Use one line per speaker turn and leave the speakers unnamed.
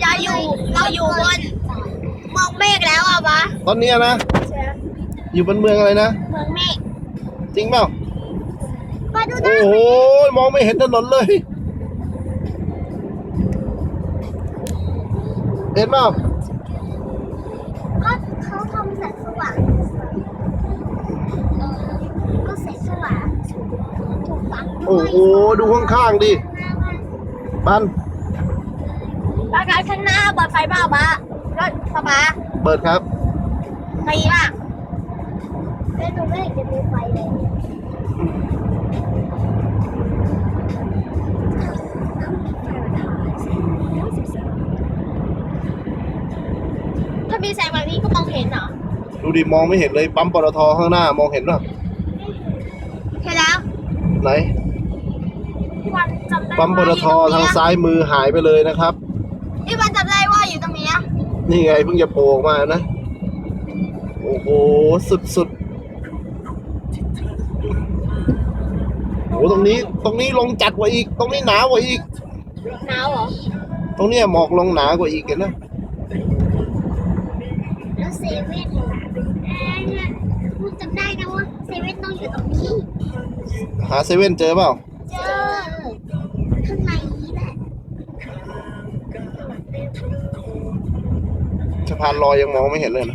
เราอยู่เราอยู่บนเมืองเมฆแล้วอะวะ
ตอนเนี้ยนะ อยู่บนเมืองอะไรนะ
เมืองเมฆ
จริงเปล่า
มาดูนะ
โอ้โห มองไม่เห็นถนนเลย เห็นเปล่า
ก็เขาทำแสงสว่างเออก็แสงสว่างถูกฝัง
โอ้โห ดูข้างๆดิบัน
ปากาข้างหน้าเปิดไฟเปล่าบ้ารถสบา
เปิดครับ
ไฟป่ะไม่ดูไม่เห็นจะมีไฟเลยถ้ามีแสงแบบนี้ก็มองเห็นเหรอ
ดูดิมองไม่เห็นเลยปั๊มปตทข้างหน้ามองเห็นป่ะ
ใช่แล้ว
ไหน
พี่วันจำได้
ปั๊มปตททางซ้ายมือหายไปเลยนะครับ
พี่วันจำได้ว่าอยู่ตรงนี้อะ
นี่ไงเพิ่งจะโผล่ออกมานะ โอ้โห สุดสุดโอ้โหตรงนี้ ตรงนี้ลงจัดกว่าอีก ตรงนี้หนากว่าอีก
หนาวเหรอ
ตรงเนี้ยหมอกลงหนากว่าอีกเห็นนะ
แล้วเซเว่นล่ะเอ้ยเนี่ยคุณจำได้นะว่าเซเว่นต้องอยู่ตรงนี้
หาเซเว่นเจอเปล่า
เจอข้างในนี้แหละ
สะพานลอยยังมองไม่เห็นเลยนะ